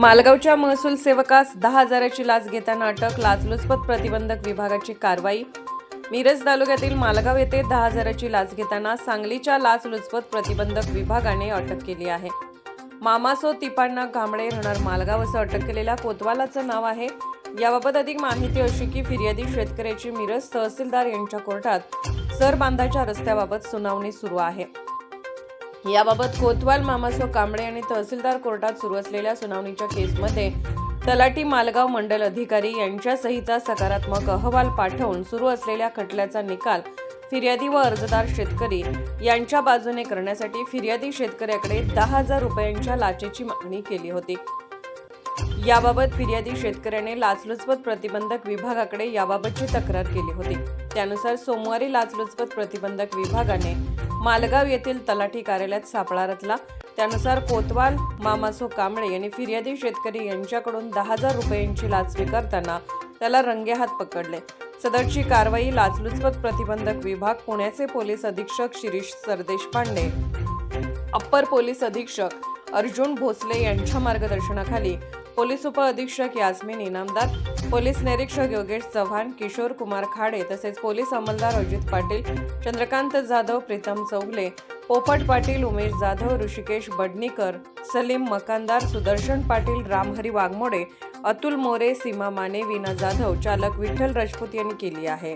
मालगावच्या महसूल सेवकास दहा हजाराची लाच घेताना अटक लाचलुचपत प्रतिबंधक विभागाची कारवाई. मिरज तालुक्यातील मालगाव येथे दहा हजाराची लाच घेताना सांगलीच्या लाचलुचपत प्रतिबंधक विभागाने अटक केली आहे. मामासो तिपाण्णा कांबळे राहणार मालगाव असं अटक केलेल्या कोतवालाचं नाव आहे. याबाबत अधिक माहिती अशी की फिर्यादी शेतकऱ्याची मिरज तहसीलदार यांच्या कोर्टात सर बांधाच्या रस्त्याबाबत सुनावणी सुरू आहे. याबाबत कोतवाल मामासो कांबळे आणि तहसीलदार कोर्टात सुरू असलेल्या सुनावणीच्या केसमध्ये तलाटी मालगाव मंडल अधिकारी यांच्या सहीचा सकारात्मक अहवाल पाठवून सुरू असलेल्या खटल्याचा निकाल फिर्यादी व अर्जदार शेतकरी यांच्या बाजूने करण्यासाठी फिर्यादी शेतकऱ्याकडे दहा हजार रुपयांच्या लाचेची मागणी केली होती. याबाबत फिर्यादी शेतकऱ्याने लाचलुचपत प्रतिबंधक विभागाकडे याबाबतची तक्रार केली होती. त्यानुसार सोमवारी लाचलुचपत प्रतिबंधक विभागाने मालगाव येथील तलाठी कार्यालयात सापळा रचला. त्यानुसार कोतवाल मामासो कांबळे यांनी फिर्यादी शेतकरी यांच्याकडून दहा हजार रुपयांची लाच स्वीकारताना त्याला रंगेहात पकडले. सदरची कारवाई लाचलुचपत प्रतिबंधक विभाग पुण्याचे पोलीस अधीक्षक Shirish Sardeshpande upper police अधीक्षक अर्जुन भोसले यांच्या मार्गदर्शनाखाली पोलीस उपअधीक्षक यास्मिन इनामदार पोलीस निरीक्षक योगेश चव्हाण किशोर कुमार खाडे तसेच पोलीस अंमलदार अजित पाटील चंद्रकांत जाधव प्रीतम चौगले पोपट पाटील उमेश जाधव ऋषिकेश बडनीकर सलीम मकानदार सुदर्शन पाटील रामहरी वाघमोडे अतुल मोरे सीमा माने विना जाधव चालक विठ्ठल राजपूत यांनी केली आहे.